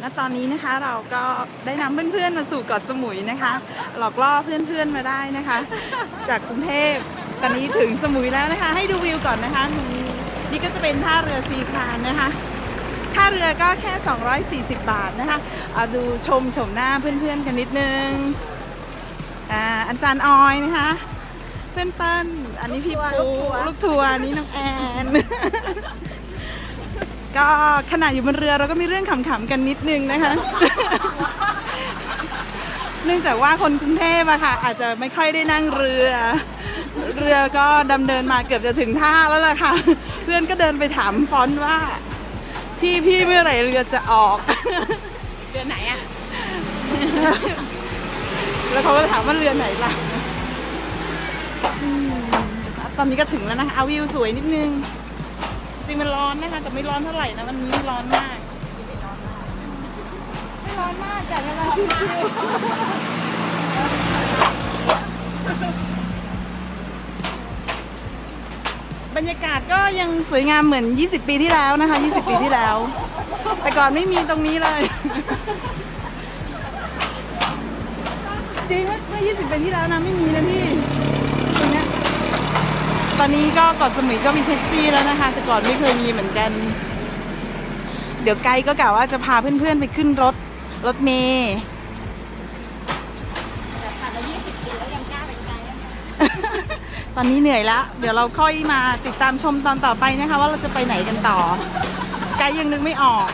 และตอนนี้นะคะเราก็ได้นำเพื่อนๆมาสู่เกาะสมุยนะคะ หลอกล่อเพื่อนๆมาได้นะคะ จากกรุงเทพตอนนี้ถึงสมุยแล้วนะคะ ให้ดูวิวก่อนนะคะ นี่ก็จะเป็นท่าเรือซีครานนะคะค่าเรือก็แค่ 240 บาทนะคะเอาดูชมชมหน้าเพื่อนๆกันนิดนึงอ่าอาจารย์ออยนะคะ เพื่อนเต้นอันนี้พี่ปูลูกทัวร์อันนี้น้องแอนก็ ขณะอยู่บนเรือเราก็มีเรื่องขำๆกันนิดนึงนะคะ เนื่องจากว่าคนกรุงเทพอะค่ะ อาจจะไม่ค่อยได้นั่งเรือ เรือก็ดำเนินมาเกือบจะถึงท่าแล้วล่ะค่ะ เพื่อนก็เดินไปถามฟอนต์ว่า พี่พี่เมื่อไหร่เรือจะออกเดือนไหนอะแล้วเขาก็ถามว่าเรือไหนล่ะอืมตอนนี้ก็ถึงแล้วนะคะเอาวิวสวยนิดนึง จริงมันร้อนนะคะแต่ไม่ร้อนเท่าไหร่นะวันนี้ไม่ร้อนมาก ไม่ร้อนมากแต่เวลาชิวๆบรรยากาศก็ยังสวยงามเหมือน 20 ปีที่แล้วนะคะ 20 ปีที่แล้ว แต่ก่อนไม่มีตรงนี้เลย จริงเมื่อ20ปีที่แล้วนะไม่มีนะพี่ อนนี้ก็เกาะสมุยก็มีแท็กซี่แล้วนะคะ แต่ก่อนไม่เคยมีเหมือนกัน เดี๋ยวไกด์ก็กล่าวว่าจะพาเพื่อนๆไปขึ้นรถรถเมย์แต่ผ่านมา20ปีแล้วยังกล้าไปไกลอะตอนนี้เหนื่อยแล้วเดี๋ยวเราค่อยมาติดตามชมตอนต่อไปนะคะ ว่าเราจะไปไหนกันต่อ ไกด์ยังนึกไม่ออก